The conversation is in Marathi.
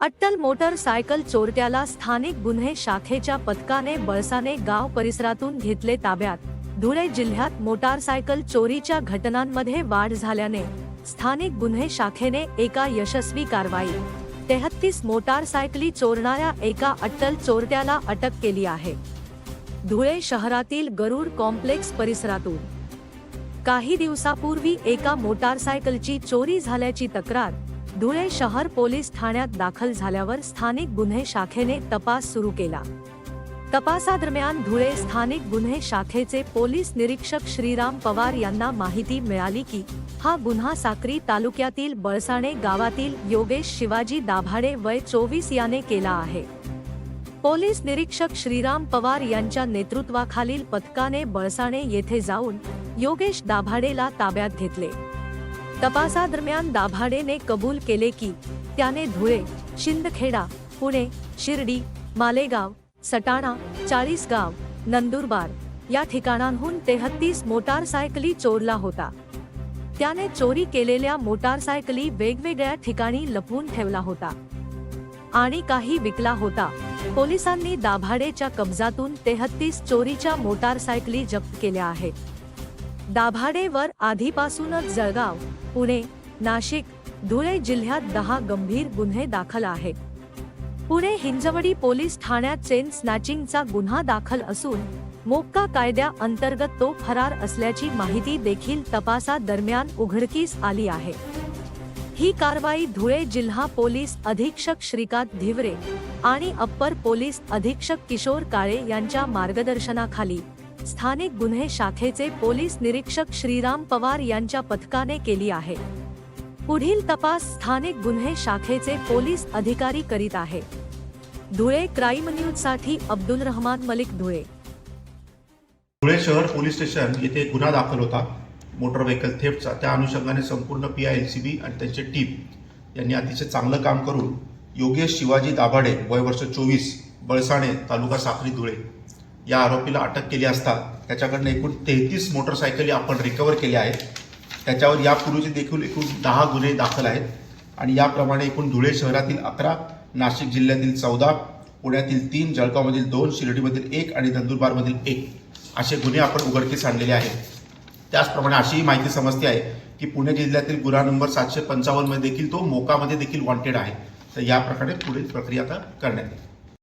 अट्टल मोटरसायकल चोरट्याला स्थानिक गुन्हे शाखेच्या पथकाने बळसाने गाव परिसरातून घेतले ताब्यात. धुळे जिल्ह्यात मोटारसायकल चोरीच्या घटनांमध्ये वाढ झाल्याने स्थानिक गुन्हे शाखेने एका यशस्वी कारवाई. तेहत्तीस मोटारसायकली चोरणाऱ्या एका अट्टल चोरट्याला अटक केली आहे. धुळे शहरातील गरुड कॉम्प्लेक्स परिसरातून. काही दिवसापूर्वी एका मोटारसायकलची चोरी झाल्याची तक्रार धुळे शहर पोलीस ठाण्यात दाखल झाल्यावर स्थानिक गुन्हे शाखेने तपास सुरू केला. तपासादरम्यान धुळे स्थानिक गुन्हे शाखेचे पोलीस निरीक्षक श्रीराम पवार यांना माहिती मिळाली की हा गुन्हा साक्री तालुक्यातील बळसाणे गावातील योगेश शिवाजी दाभाडे वय चोवीस याने केला आहे. पोलीस निरीक्षक श्रीराम पवार यांच्या नेतृत्वाखालील पथकाने बळसाणे येथे जाऊन योगेश दाभाडेला ताब्यात घेतले. तपासादरम्यान दाभाडेने कबूल केले की त्याने धुळे शिंदखेडा पुणे शिर्डी मालेगाव सटाणा चाळीसगाव नंदुरबार या ठिकाणांहून तेहत्तीस मोटारसायकली चोरला होता. त्याने चोरी केलेल्या मोटारसायकली वेगवेगळ्या ठिकाणी लपवून ठेवला होता. आणि काही विकला होता. पोलिसांनी दाभाडेच्या कब्जातून तेहत्तीस चोरीच्या मोटारसायकली जप्त केल्या आहेत. दाभाडेवर आधीपासूनच जळगाव पुणे नाशिक धुळे जिल्ह्यात दहा गंभीर गुन्हे दाखल आहेत. पुणे हिंजवडी पोलीस ठाण्यात चेन स्नॅचिंगचा गुन्हा दाखल असून मोक्का कायद्या अंतर्गत तो फरार असल्याची माहिती देखील तपासादरम्यान उघडकीस आली आहे. ही कारवाई धुळे जिल्हा पोलीस अधीक्षक श्रीकांत धिवरे आणि अप्पर पोलीस अधीक्षक किशोर काळे यांच्या मार्गदर्शनाखाली स्थानिक गुन्हे शाखेचे पोलीस निरीक्षक श्रीराम पवार यांच्या पथकाने केली आहे. पुढील तपास स्थानिक गुन्हे शाखेचे पोलीस अधिकारी करीत आहे. धुळे क्राईम न्यूजसाठी अब्दुल रहमान मलिक धुळे. धुळे शहर पोलीस स्टेशन येथे गुन्हा दाखल होता. मोटर व्हेकल थेफ्टचा त्या अनुषंगाने संपूर्ण P I L C B आणि त्यांचे टीम यांनी अतिशय चांगलं काम करून योगेश शिवाजी दाभाडे वय वर्ष चोवीस बळसाणे तालुका साखरी धुळे. या आरोपीला अटक केली असता त्याच्याकडनं एकूण तेहतीस मोटरसायकली आपण रिकवर केल्या आहेत. त्याच्यावर यापूर्वीचे देखील एकूण दहा गुन्हे दाखल आहेत. आणि याप्रमाणे एकूण धुळे शहरातील अकरा नाशिक जिल्ह्यातील चौदा पुण्यातील तीन जळगावमधील दोन शिर्डीमधील एक आणि नंदुरबारमधील एक असे गुन्हे आपण उघडकीस आणलेले आहेत. त्याचप्रमाणे अशीही माहिती समजते आहे की पुणे जिल्ह्यातील गुन्हा नंबर सातशे पंचावन्नमध्ये देखील तो मोकामध्ये देखील वॉन्टेड आहे. तर या प्रकारे पुढील प्रक्रिया आता करण्यात येईल.